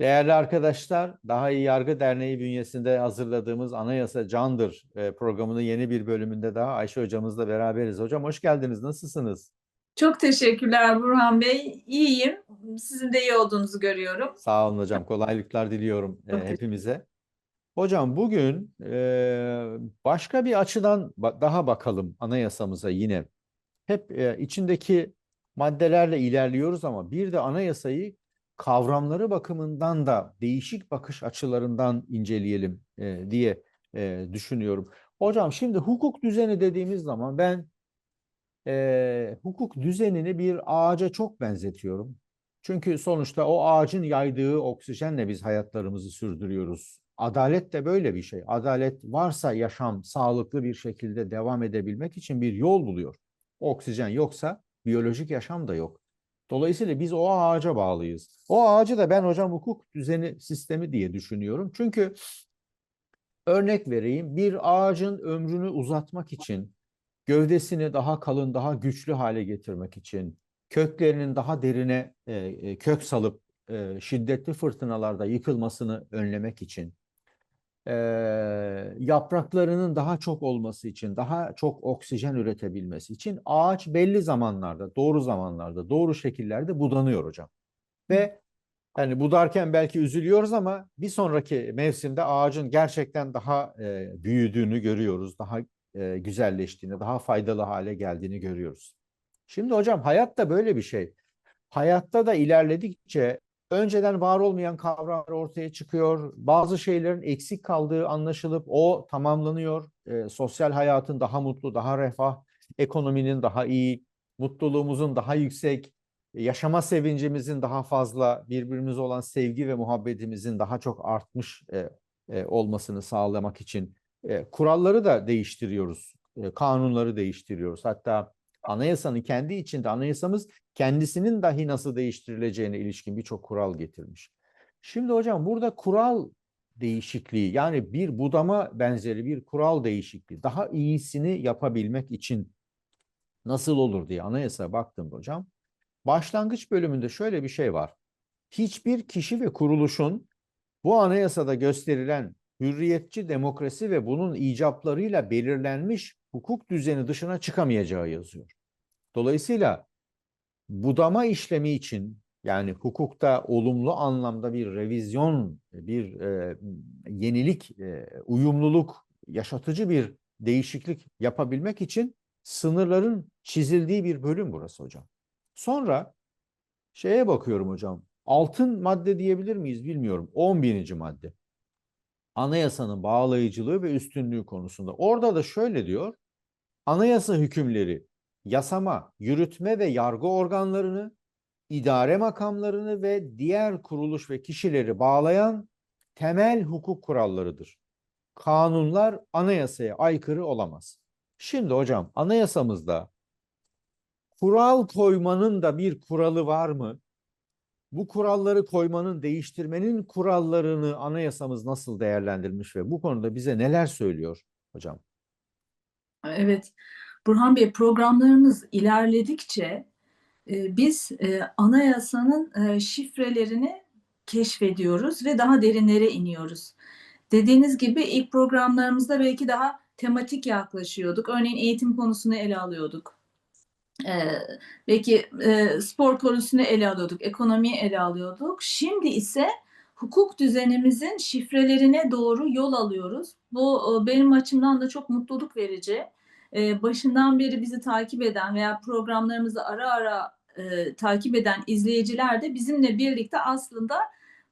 Değerli arkadaşlar, Daha İyi Yargı Derneği bünyesinde hazırladığımız Anayasa Candır e, programının yeni bir bölümünde daha Ayşe hocamızla beraberiz. Hocam hoş geldiniz. Nasılsınız? Çok teşekkürler Burhan Bey. İyiyim. Sizin de iyi olduğunuzu görüyorum. Sağ olun hocam. Kolaylıklar diliyorum e, Çok hepimize. Hocam bugün e, başka bir açıdan daha bakalım anayasamıza yine. Hep içindeki maddelerle ilerliyoruz ama bir de anayasayı kavramları bakımından da değişik bakış açılarından inceleyelim e, diye e, düşünüyorum. Hocam şimdi hukuk düzeni dediğimiz zaman ben e, hukuk düzenini bir ağaca çok benzetiyorum. Çünkü sonuçta o ağacın yaydığı oksijenle biz hayatlarımızı sürdürüyoruz. Adalet de böyle bir şey. Adalet varsa yaşam sağlıklı bir şekilde devam edebilmek için bir yol buluyor. Oksijen yoksa biyolojik yaşam da yok. Dolayısıyla biz o ağaca bağlıyız. O ağacı da ben hocam hukuk düzeni sistemi diye düşünüyorum. Çünkü örnek vereyim bir ağacın ömrünü uzatmak için gövdesini daha kalın, daha güçlü hale getirmek için, köklerinin daha derine e, e, kök salıp e, şiddetli fırtınalarda yıkılmasını önlemek için, e, yapraklarının daha çok olması için, daha çok oksijen üretebilmesi için ağaç belli zamanlarda, doğru zamanlarda, doğru şekillerde budanıyor hocam. Ve yani budarken belki üzülüyoruz ama bir sonraki mevsimde ağacın gerçekten daha e, büyüdüğünü görüyoruz, daha e, güzelleştiğini, daha faydalı hale geldiğini görüyoruz. Şimdi hocam hayat da böyle bir şey. Hayatta da ilerledikçe önceden var olmayan kavramlar ortaya çıkıyor. Bazı şeylerin eksik kaldığı anlaşılıp o tamamlanıyor. E, sosyal hayatın daha mutlu, daha refah, ekonominin daha iyi, mutluluğumuzun daha yüksek, yaşama sevincimizin daha fazla, birbirimize olan sevgi ve muhabbetimizin daha çok artmış e, e, olmasını sağlamak için e, kuralları da değiştiriyoruz, e, kanunları değiştiriyoruz. Hatta anayasanın kendi içinde anayasamız kendisinin dahi nasıl değiştirileceğine ilişkin birçok kural getirmiş. Şimdi hocam burada kural değişikliği yani bir budama benzeri bir kural değişikliği daha iyisini yapabilmek için nasıl olur diye anayasaya baktığımda hocam başlangıç bölümünde şöyle bir şey var. Hiçbir kişi ve kuruluşun bu anayasada gösterilen hürriyetçi demokrasi ve bunun icaplarıyla belirlenmiş hukuk düzeni dışına çıkamayacağı yazıyor. Dolayısıyla budama işlemi için yani hukukta olumlu anlamda bir revizyon, bir e, yenilik, e, uyumluluk, yaşatıcı bir değişiklik yapabilmek için sınırların çizildiği bir bölüm burası hocam. Sonra şeye bakıyorum hocam. Altın madde diyebilir miyiz bilmiyorum. 11. madde. Anayasanın bağlayıcılığı ve üstünlüğü konusunda. Orada da şöyle diyor. Anayasa hükümleri yasama, yürütme ve yargı organlarını, idare makamlarını ve diğer kuruluş ve kişileri bağlayan temel hukuk kurallarıdır. Kanunlar anayasaya aykırı olamaz. Şimdi hocam anayasamızda kural koymanın da bir kuralı var mı? Bu kuralları koymanın, değiştirmenin kurallarını anayasamız nasıl değerlendirmiş ve bu konuda bize neler söylüyor hocam? Evet. Burhan Bey programlarımız ilerledikçe e, biz e, anayasanın e, şifrelerini keşfediyoruz ve daha derinlere iniyoruz. Dediğiniz gibi ilk programlarımızda belki daha tematik yaklaşıyorduk. Örneğin eğitim konusunu ele alıyorduk. Ee, belki e, spor konusunu ele alıyorduk, ekonomiyi ele alıyorduk. Şimdi ise hukuk düzenimizin şifrelerine doğru yol alıyoruz. Bu e, benim açımdan da çok mutluluk verici. Ee, başından beri bizi takip eden veya programlarımızı ara ara e, takip eden izleyiciler de bizimle birlikte aslında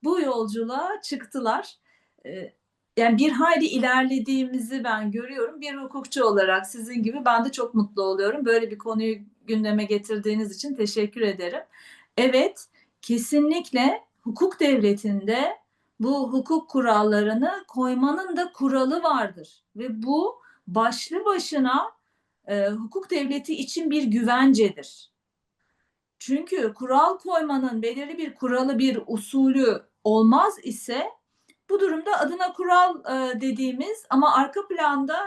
bu yolculuğa çıktılar. Yani bir hayli ilerlediğimizi ben görüyorum. Bir hukukçu olarak sizin gibi ben de çok mutlu oluyorum. Böyle bir konuyu gündeme getirdiğiniz için teşekkür ederim. Evet, kesinlikle hukuk devletinde bu hukuk kurallarını koymanın da kuralı vardır ve bu başlı başına e, hukuk devleti için bir güvencedir. Çünkü kural koymanın belirli bir kuralı, bir usulü olmaz ise bu durumda adına kural e, dediğimiz ama arka planda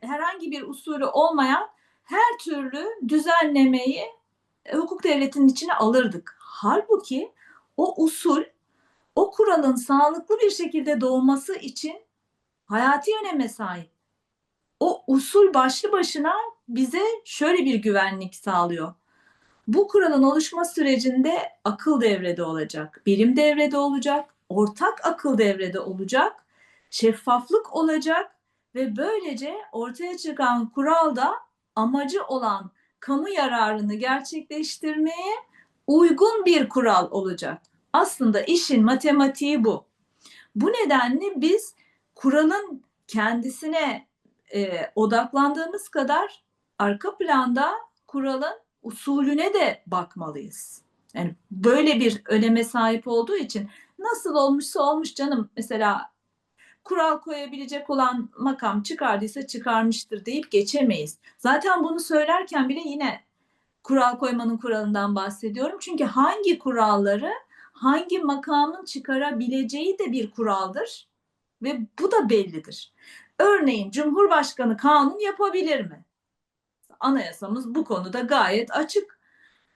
herhangi bir usulü olmayan her türlü düzenlemeyi e, hukuk devletinin içine alırdık. Halbuki o usul, o kuralın sağlıklı bir şekilde doğması için hayati öneme sahip. O usul başlı başına bize şöyle bir güvenlik sağlıyor. Bu kuralın oluşma sürecinde akıl devrede olacak, bilim devrede olacak, ortak akıl devrede olacak, şeffaflık olacak ve böylece ortaya çıkan kuralda amacı olan kamu yararını gerçekleştirmeye uygun bir kural olacak. Aslında işin matematiği bu. Bu nedenle biz kuralın kendisine e, odaklandığımız kadar arka planda kuralın usulüne de bakmalıyız. Yani böyle bir öneme sahip olduğu için nasıl olmuşsa olmuş canım mesela kural koyabilecek olan makam çıkardıysa çıkarmıştır deyip geçemeyiz. Zaten bunu söylerken bile yine kural koymanın kuralından bahsediyorum. Çünkü hangi kuralları hangi makamın çıkarabileceği de bir kuraldır ve bu da bellidir. Örneğin Cumhurbaşkanı kanun yapabilir mi? Anayasamız bu konuda gayet açık.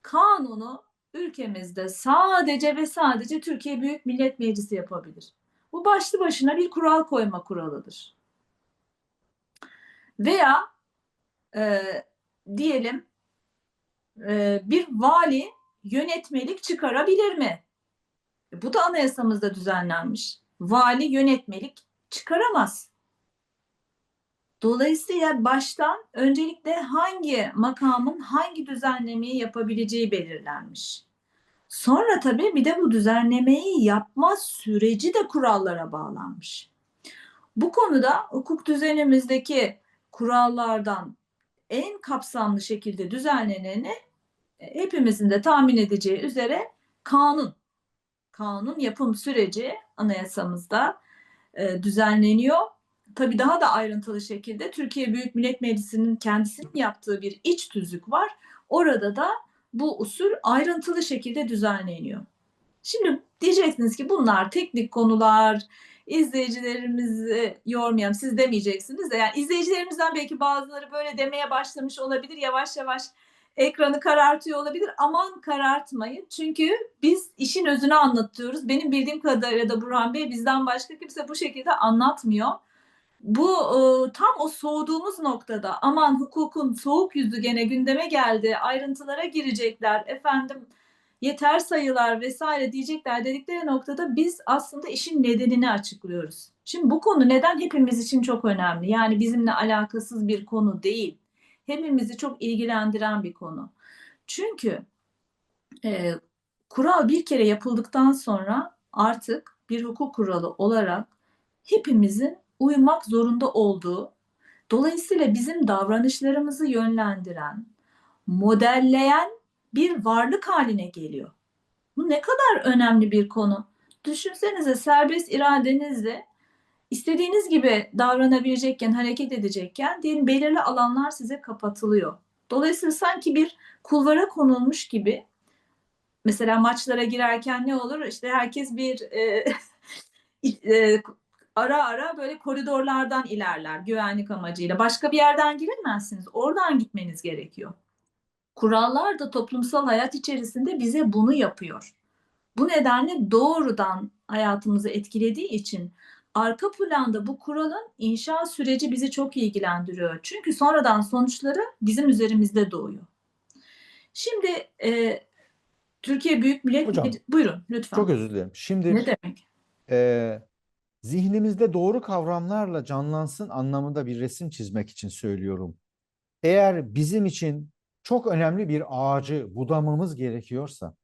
Kanunu ülkemizde sadece ve sadece Türkiye Büyük Millet Meclisi yapabilir. Bu başlı başına bir kural koyma kuralıdır. Veya e, diyelim e, bir vali yönetmelik çıkarabilir mi? Bu da anayasamızda düzenlenmiş. Vali yönetmelik çıkaramaz. Dolayısıyla baştan öncelikle hangi makamın hangi düzenlemeyi yapabileceği belirlenmiş. Sonra tabii bir de bu düzenlemeyi yapma süreci de kurallara bağlanmış. Bu konuda hukuk düzenimizdeki kurallardan en kapsamlı şekilde düzenleneni e, hepimizin de tahmin edeceği üzere kanun. Kanun yapım süreci anayasamızda e, düzenleniyor. Tabii daha da ayrıntılı şekilde Türkiye Büyük Millet Meclisi'nin kendisinin yaptığı bir iç tüzük var. Orada da bu usul ayrıntılı şekilde düzenleniyor. Şimdi diyeceksiniz ki bunlar teknik konular, izleyicilerimizi yormayalım. Siz demeyeceksiniz de yani izleyicilerimizden belki bazıları böyle demeye başlamış olabilir. Yavaş yavaş ekranı karartıyor olabilir. Aman karartmayın. Çünkü biz işin özünü anlatıyoruz. Benim bildiğim kadarıyla da Burhan Bey bizden başka kimse bu şekilde anlatmıyor. Bu e, tam o soğuduğumuz noktada aman hukukun soğuk yüzü gene gündeme geldi. Ayrıntılara girecekler. Efendim yeter sayılar vesaire diyecekler dedikleri noktada biz aslında işin nedenini açıklıyoruz. Şimdi bu konu neden hepimiz için çok önemli? Yani bizimle alakasız bir konu değil. Hepimizi çok ilgilendiren bir konu. Çünkü e, kural bir kere yapıldıktan sonra artık bir hukuk kuralı olarak hepimizin uymak zorunda olduğu, dolayısıyla bizim davranışlarımızı yönlendiren, modelleyen bir varlık haline geliyor. Bu ne kadar önemli bir konu. Düşünsenize serbest iradenizle istediğiniz gibi davranabilecekken, hareket edecekken diyelim belirli alanlar size kapatılıyor. Dolayısıyla sanki bir kulvara konulmuş gibi mesela maçlara girerken ne olur? İşte herkes bir e, e, ara ara böyle koridorlardan ilerler güvenlik amacıyla. Başka bir yerden giremezsiniz. Oradan gitmeniz gerekiyor. Kurallar da toplumsal hayat içerisinde bize bunu yapıyor. Bu nedenle doğrudan hayatımızı etkilediği için arka planda bu kuralın inşa süreci bizi çok ilgilendiriyor. Çünkü sonradan sonuçları bizim üzerimizde doğuyor. Şimdi e, Türkiye Büyük Millet Hocam, buyurun lütfen. Çok özür dilerim. Şimdi Ne demek? e, zihnimizde doğru kavramlarla canlansın anlamında bir resim çizmek için söylüyorum. Eğer bizim için çok önemli bir ağacı budamamız gerekiyorsa,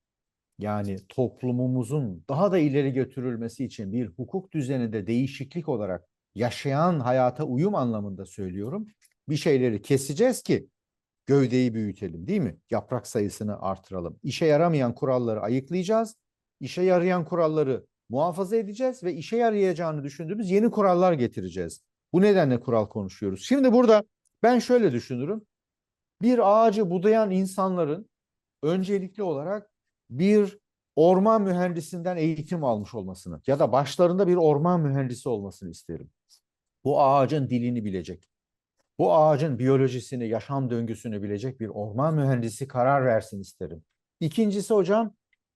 yani toplumumuzun daha da ileri götürülmesi için bir hukuk düzeninde değişiklik olarak yaşayan hayata uyum anlamında söylüyorum. Bir şeyleri keseceğiz ki gövdeyi büyütelim, değil mi? Yaprak sayısını artıralım. İşe yaramayan kuralları ayıklayacağız. İşe yarayan kuralları muhafaza edeceğiz ve işe yarayacağını düşündüğümüz yeni kurallar getireceğiz. Bu nedenle kural konuşuyoruz. Şimdi burada ben şöyle düşünürüm. Bir ağacı budayan insanların öncelikli olarak bir orman mühendisinden eğitim almış olmasını ya da başlarında bir orman mühendisi olmasını isterim. Bu ağacın dilini bilecek. Bu ağacın biyolojisini, yaşam döngüsünü bilecek bir orman mühendisi karar versin isterim. İkincisi hocam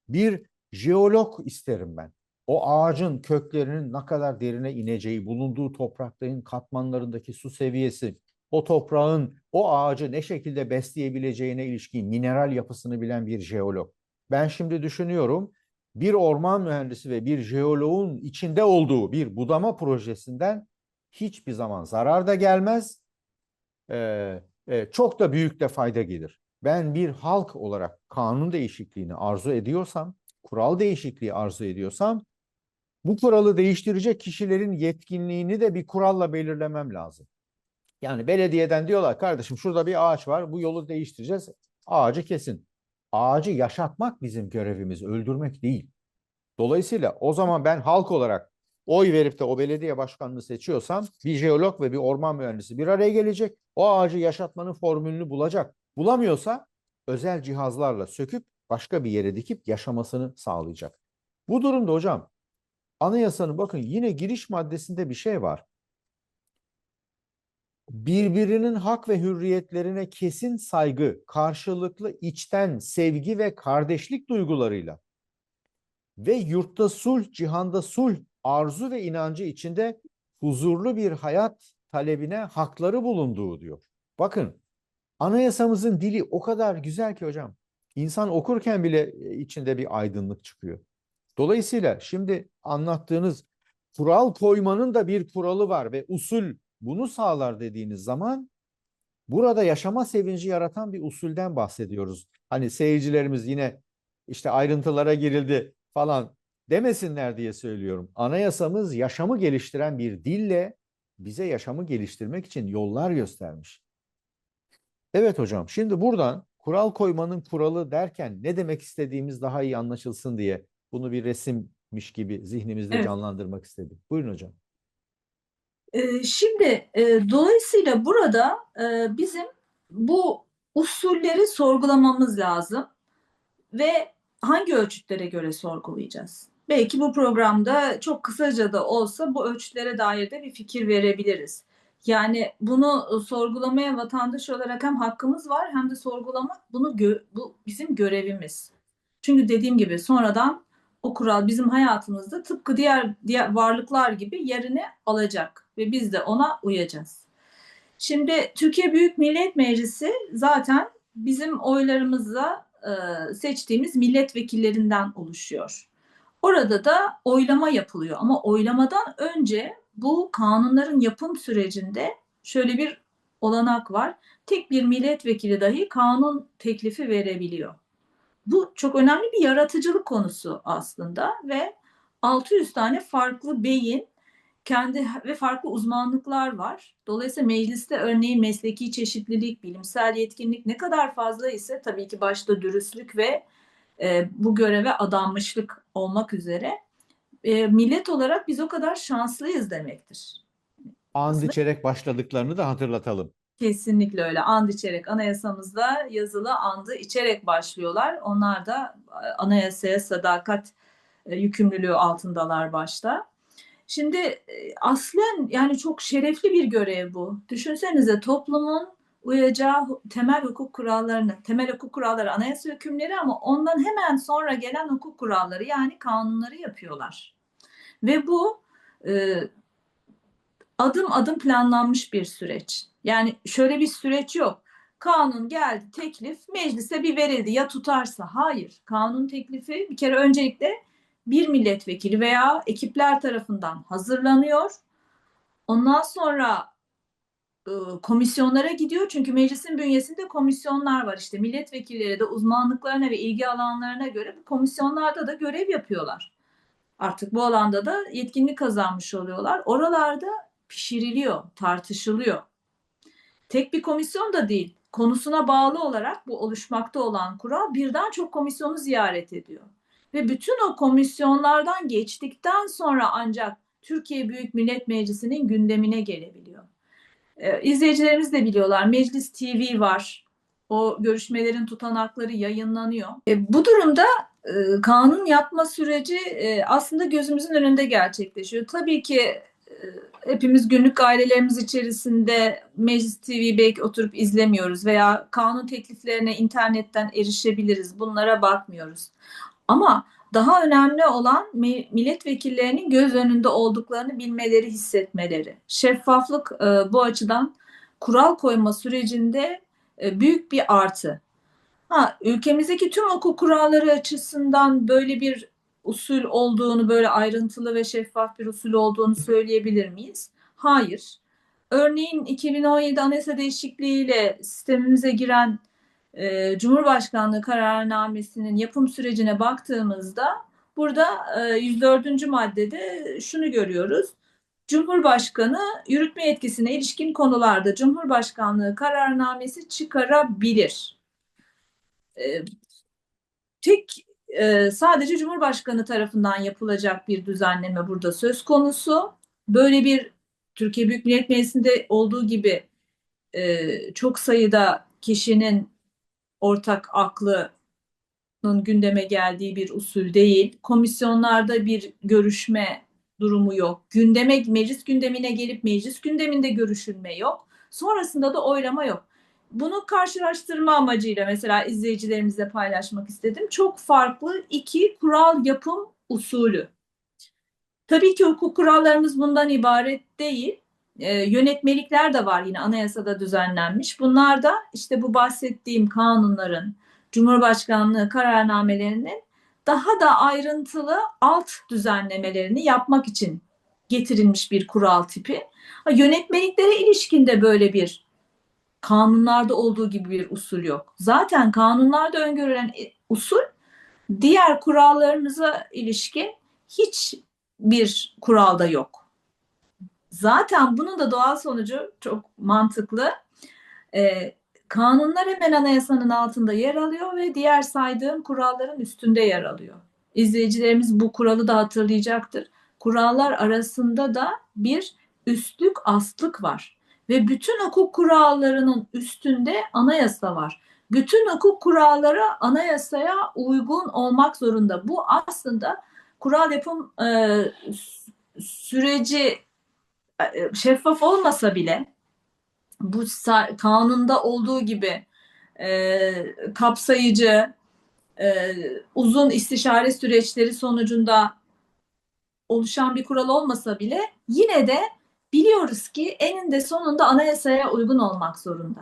bir jeolog isterim ben. o ağacın köklerinin ne kadar derine ineceği, bulunduğu toprakların katmanlarındaki su seviyesi, o toprağın o ağacı ne şekilde besleyebileceğine ilişkin mineral yapısını bilen bir jeolog. Ben şimdi düşünüyorum bir orman mühendisi ve bir jeoloğun içinde olduğu bir budama projesinden hiçbir zaman zarar da gelmez. Ee, e, çok da büyük de fayda gelir. Ben bir halk olarak kanun değişikliğini arzu ediyorsam, kural değişikliği arzu ediyorsam bu kuralı değiştirecek kişilerin yetkinliğini de bir kuralla belirlemem lazım. Yani belediyeden diyorlar kardeşim şurada bir ağaç var bu yolu değiştireceğiz. Ağacı kesin. Ağacı yaşatmak bizim görevimiz, öldürmek değil. Dolayısıyla o zaman ben halk olarak oy verip de o belediye başkanını seçiyorsam bir jeolog ve bir orman mühendisi bir araya gelecek. O ağacı yaşatmanın formülünü bulacak. Bulamıyorsa özel cihazlarla söküp başka bir yere dikip yaşamasını sağlayacak. Bu durumda hocam anayasanın bakın yine giriş maddesinde bir şey var. Birbirinin hak ve hürriyetlerine kesin saygı, karşılıklı içten sevgi ve kardeşlik duygularıyla ve yurtta sulh, cihanda sulh arzu ve inancı içinde huzurlu bir hayat talebine hakları bulunduğu diyor. Bakın anayasamızın dili o kadar güzel ki hocam. İnsan okurken bile e, içinde bir aydınlık çıkıyor. Dolayısıyla şimdi anlattığınız kural koymanın da bir kuralı var ve usul bunu sağlar dediğiniz zaman burada yaşama sevinci yaratan bir usulden bahsediyoruz. Hani seyircilerimiz yine işte ayrıntılara girildi falan demesinler diye söylüyorum. Anayasamız yaşamı geliştiren bir dille bize yaşamı geliştirmek için yollar göstermiş. Evet hocam şimdi buradan kural koymanın kuralı derken ne demek istediğimiz daha iyi anlaşılsın diye bunu bir resimmiş gibi zihnimizde Evet. canlandırmak istedim. Buyurun hocam. Şimdi e, dolayısıyla burada e, bizim bu usulleri sorgulamamız lazım ve hangi ölçütlere göre sorgulayacağız? Belki bu programda çok kısaca da olsa bu ölçütlere dair de bir fikir verebiliriz. Yani bunu sorgulamaya vatandaş olarak hem hakkımız var hem de sorgulamak bunu gö- bu bizim görevimiz. Çünkü dediğim gibi sonradan o kural bizim hayatımızda tıpkı diğer diğer varlıklar gibi yerini alacak ve biz de ona uyacağız. Şimdi Türkiye Büyük Millet Meclisi zaten bizim oylarımızla e, seçtiğimiz milletvekillerinden oluşuyor. Orada da oylama yapılıyor ama oylamadan önce bu kanunların yapım sürecinde şöyle bir olanak var. Tek bir milletvekili dahi kanun teklifi verebiliyor. Bu çok önemli bir yaratıcılık konusu aslında ve 600 tane farklı beyin kendi ve farklı uzmanlıklar var. Dolayısıyla mecliste örneğin mesleki çeşitlilik, bilimsel yetkinlik ne kadar fazla ise tabii ki başta dürüstlük ve e, bu göreve adanmışlık olmak üzere e, millet olarak biz o kadar şanslıyız demektir. And Aslında- içerek başladıklarını da hatırlatalım. Kesinlikle öyle. And içerek anayasamızda yazılı andı içerek başlıyorlar. Onlar da e, anayasaya sadakat e, yükümlülüğü altındalar başta. Şimdi e, aslen yani çok şerefli bir görev bu. Düşünsenize toplumun uyacağı temel hukuk kurallarını, temel hukuk kuralları anayasa hükümleri ama ondan hemen sonra gelen hukuk kuralları yani kanunları yapıyorlar. Ve bu adım adım planlanmış bir süreç. Yani şöyle bir süreç yok. Kanun geldi, teklif meclise bir verildi ya tutarsa. Hayır. Kanun teklifi bir kere öncelikle bir milletvekili veya ekipler tarafından hazırlanıyor. Ondan sonra e, komisyonlara gidiyor. Çünkü meclisin bünyesinde komisyonlar var. İşte milletvekilleri de uzmanlıklarına ve ilgi alanlarına göre bu komisyonlarda da görev yapıyorlar. Artık bu alanda da yetkinlik kazanmış oluyorlar. Oralarda pişiriliyor, tartışılıyor. Tek bir komisyon da değil. Konusuna bağlı olarak bu oluşmakta olan kural birden çok komisyonu ziyaret ediyor. Ve bütün o komisyonlardan geçtikten sonra ancak Türkiye Büyük Millet Meclisi'nin gündemine gelebiliyor. Ee, izleyicilerimiz de biliyorlar. Meclis TV var. O görüşmelerin tutanakları yayınlanıyor. E, bu durumda e, kanun yapma süreci e, aslında gözümüzün önünde gerçekleşiyor. Tabii ki e, hepimiz günlük ailelerimiz içerisinde Meclis TV belki oturup izlemiyoruz veya kanun tekliflerine internetten erişebiliriz. Bunlara bakmıyoruz. Ama Daha önemli olan mi- milletvekillerinin göz önünde olduklarını bilmeleri, hissetmeleri. Şeffaflık e, bu açıdan kural koyma sürecinde e, büyük bir artı. Ha, ülkemizdeki tüm hukuk kuralları açısından böyle bir usul olduğunu, böyle ayrıntılı ve şeffaf bir usul olduğunu söyleyebilir miyiz? Hayır. Örneğin 2017 Anayasa değişikliğiyle sistemimize giren e, Cumhurbaşkanlığı kararnamesinin yapım sürecine baktığımızda burada e, 104. maddede şunu görüyoruz. Cumhurbaşkanı yürütme yetkisine ilişkin konularda Cumhurbaşkanlığı kararnamesi çıkarabilir. E, tek e, sadece Cumhurbaşkanı tarafından yapılacak bir düzenleme burada söz konusu. Böyle bir Türkiye Büyük Millet Meclisi'nde olduğu gibi e, çok sayıda kişinin ortak aklının gündeme geldiği bir usul değil. Komisyonlarda bir görüşme durumu yok. Gündeme, meclis gündemine gelip meclis gündeminde görüşülme yok. Sonrasında da oylama yok. Bunu karşılaştırma amacıyla mesela izleyicilerimizle paylaşmak istedim. Çok farklı iki kural yapım usulü. Tabii ki hukuk kurallarımız bundan ibaret değil. Ee, yönetmelikler de var yine anayasada düzenlenmiş. Bunlar da işte bu bahsettiğim kanunların, Cumhurbaşkanlığı kararnamelerinin daha da ayrıntılı alt düzenlemelerini yapmak için getirilmiş bir kural tipi. Yönetmeliklere ilişkin de böyle bir kanunlarda olduğu gibi bir usul yok. Zaten kanunlarda öngörülen e, usul diğer kurallarımıza ilişkin hiçbir kuralda yok. Zaten bunun da doğal sonucu çok mantıklı. Ee, kanunlar hemen anayasanın altında yer alıyor ve diğer saydığım kuralların üstünde yer alıyor. İzleyicilerimiz bu kuralı da hatırlayacaktır. Kurallar arasında da bir üstlük astlık var ve bütün hukuk kurallarının üstünde anayasa var. Bütün hukuk kuralları anayasaya uygun olmak zorunda. Bu aslında kural yapım e, süreci e, şeffaf olmasa bile bu kanunda olduğu gibi e, kapsayıcı, e, uzun istişare süreçleri sonucunda oluşan bir kural olmasa bile yine de biliyoruz ki eninde sonunda anayasaya uygun olmak zorunda.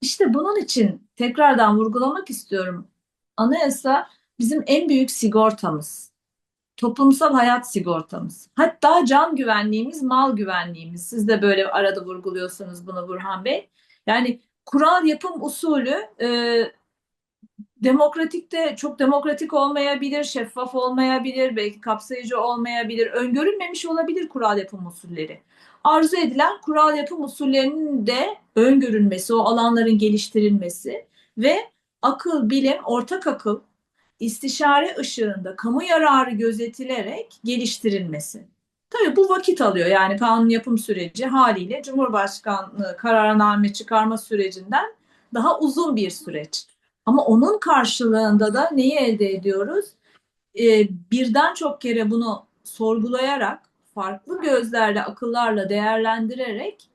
İşte bunun için tekrardan vurgulamak istiyorum. Anayasa bizim en büyük sigortamız. Toplumsal hayat sigortamız. Hatta can güvenliğimiz, mal güvenliğimiz. Siz de böyle arada vurguluyorsunuz bunu Burhan Bey. Yani kural yapım usulü e, demokratikte çok demokratik olmayabilir, şeffaf olmayabilir, belki kapsayıcı olmayabilir, öngörülmemiş olabilir kural yapım usulleri. Arzu edilen kural yapım usullerinin de öngörülmesi, o alanların geliştirilmesi ve akıl, bilim, ortak akıl, istişare ışığında kamu yararı gözetilerek geliştirilmesi. Tabii bu vakit alıyor. Yani kanun yapım süreci haliyle Cumhurbaşkanlığı kararname çıkarma sürecinden daha uzun bir süreç. Ama onun karşılığında da neyi elde ediyoruz? Ee, birden çok kere bunu sorgulayarak, farklı gözlerle, akıllarla değerlendirerek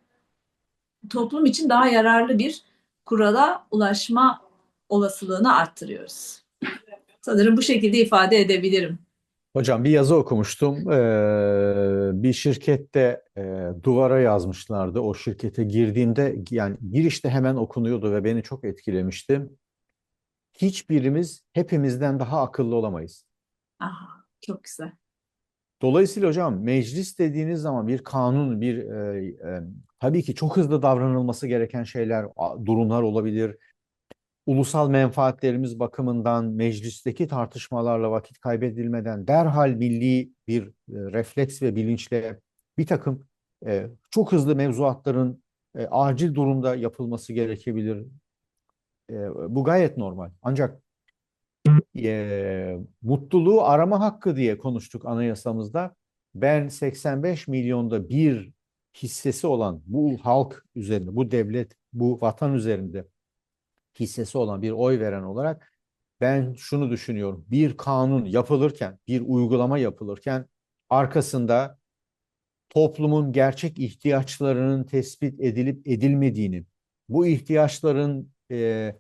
toplum için daha yararlı bir kurala ulaşma olasılığını arttırıyoruz. Sanırım bu şekilde ifade edebilirim. Hocam bir yazı okumuştum. Ee, bir şirkette e, duvara yazmışlardı. O şirkete girdiğimde yani girişte hemen okunuyordu ve beni çok etkilemişti. Hiçbirimiz hepimizden daha akıllı olamayız. Aha, çok güzel. Dolayısıyla hocam meclis dediğiniz zaman bir kanun, bir e, e, tabii ki çok hızlı davranılması gereken şeyler, durumlar olabilir. Ulusal menfaatlerimiz bakımından meclisteki tartışmalarla vakit kaybedilmeden derhal milli bir e, refleks ve bilinçle bir takım e, çok hızlı mevzuatların e, acil durumda yapılması gerekebilir. E, bu gayet normal. Ancak e, mutluluğu arama hakkı diye konuştuk anayasamızda. Ben 85 milyonda bir hissesi olan bu halk üzerinde, bu devlet, bu vatan üzerinde hissesi olan bir oy veren olarak ben şunu düşünüyorum. Bir kanun yapılırken, bir uygulama yapılırken arkasında toplumun gerçek ihtiyaçlarının tespit edilip edilmediğini, bu ihtiyaçların e,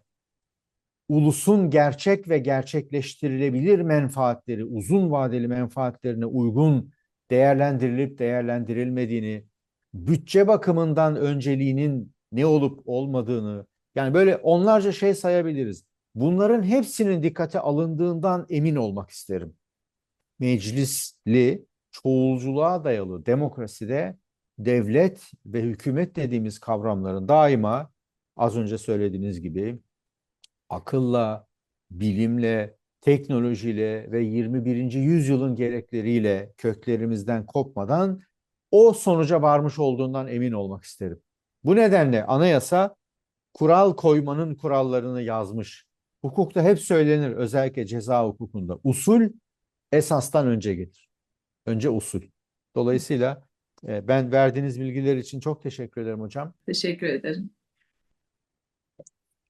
ulusun gerçek ve gerçekleştirilebilir menfaatleri, uzun vadeli menfaatlerine uygun değerlendirilip değerlendirilmediğini, bütçe bakımından önceliğinin ne olup olmadığını, yani böyle onlarca şey sayabiliriz. Bunların hepsinin dikkate alındığından emin olmak isterim. Meclisli, çoğulculuğa dayalı demokraside devlet ve hükümet dediğimiz kavramların daima az önce söylediğiniz gibi akılla, bilimle, teknolojiyle ve 21. yüzyılın gerekleriyle köklerimizden kopmadan o sonuca varmış olduğundan emin olmak isterim. Bu nedenle anayasa kural koymanın kurallarını yazmış. Hukukta hep söylenir özellikle ceza hukukunda. Usul esastan önce gelir. Önce usul. Dolayısıyla e, ben verdiğiniz bilgiler için çok teşekkür ederim hocam. Teşekkür ederim.